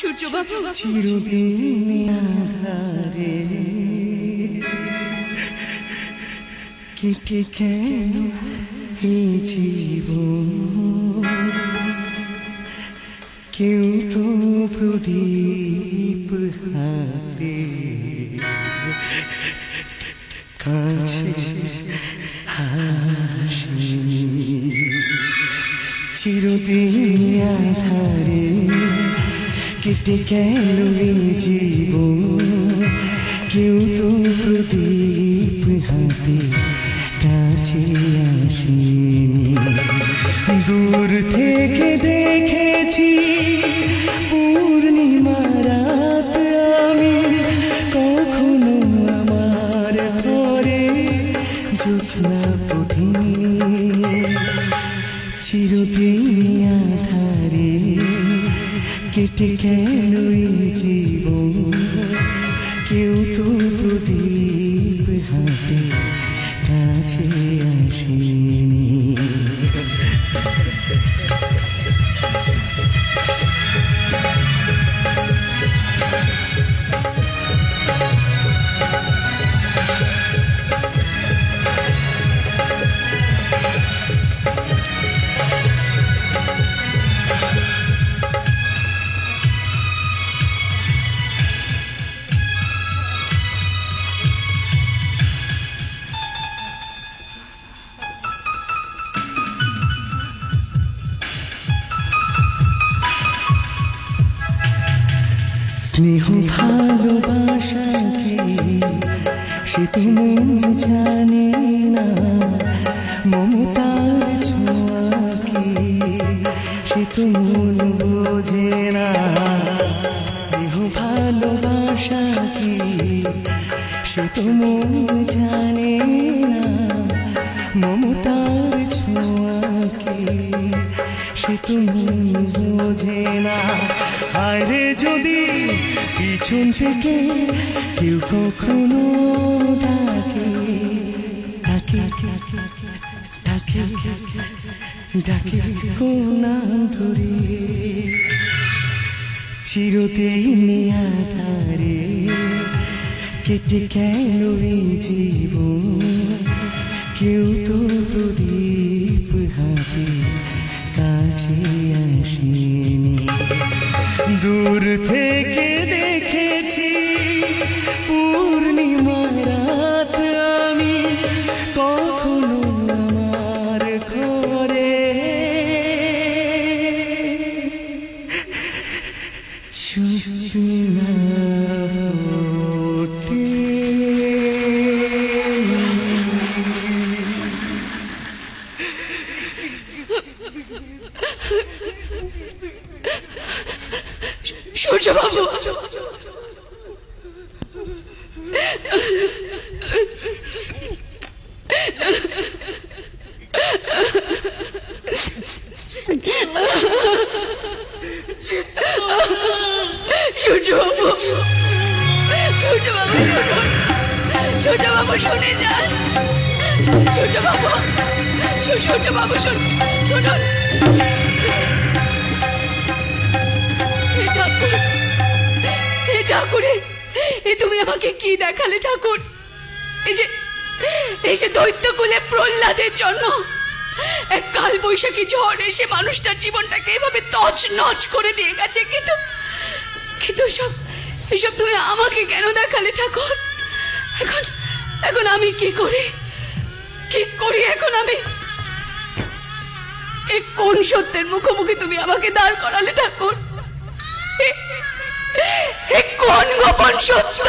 সূর্য বাবু চিরদিন আধারে। কেটে কেন এই জীবন? কেউ তো প্রদীপ হাতে কাছে হাসি চিরদিন আধারে। কেটে এই জীবন কেউ তো প্রদীপ হাতে কাছে আসেনি। দূর থেকে দেখেছি পূর্ণিমা আমি। কখনো চিরদিন কেটে কেন জীব কেউ তো প্রদীপ হাতে কাছে আসেনি। স্নেহ ভালোবাসা কি? সে তো মন জানে না। মমতার ছোঁয়া কি? সে তো বোঝে না। স্নেহ ভালোবাসা কি? সে তো মন জানে না। সে তুমি বোঝে না। আরে যদি পিছন থেকে কেউ কখনো ডাকে ডাকে ডাকে ডাকে কোন নাম ধরে চিরদিন আধারে কেটে এই জীবন? দূর থেকে দেখেছি পূর্ণিমা রাত আমি কখনো আমার ঘরে জ্যোৎস্না ওঠে। সূর্য বাবু। সূর্য বাবু। সূর্য বাবু শুনুন সূর্য বাবু, শুনে যান। সূর্য বাবু সূ- সূর্য বাবু, শুন শুনুন তুমি আমাকে কি দেখালে, ঠাকুর? এই যে এই যে দৈত্যকুলে প্রহ্লাদের জন্য এক কাল বৈশাখী ঝড় এসে মানুষটার জীবনটাকে এভাবে তছ নচ করে দিয়ে গেছে। কিন্তু কিন্তু সব এসব তুমি আমাকে কেন দেখালে, ঠাকুর? এখন এখন আমি কি করি? কি করি এখন আমি? এ কোন সত্যের মুখোমুখি তুমি আমাকে দাঁড় করালে, ঠাকুর? কোন গোপন সত্য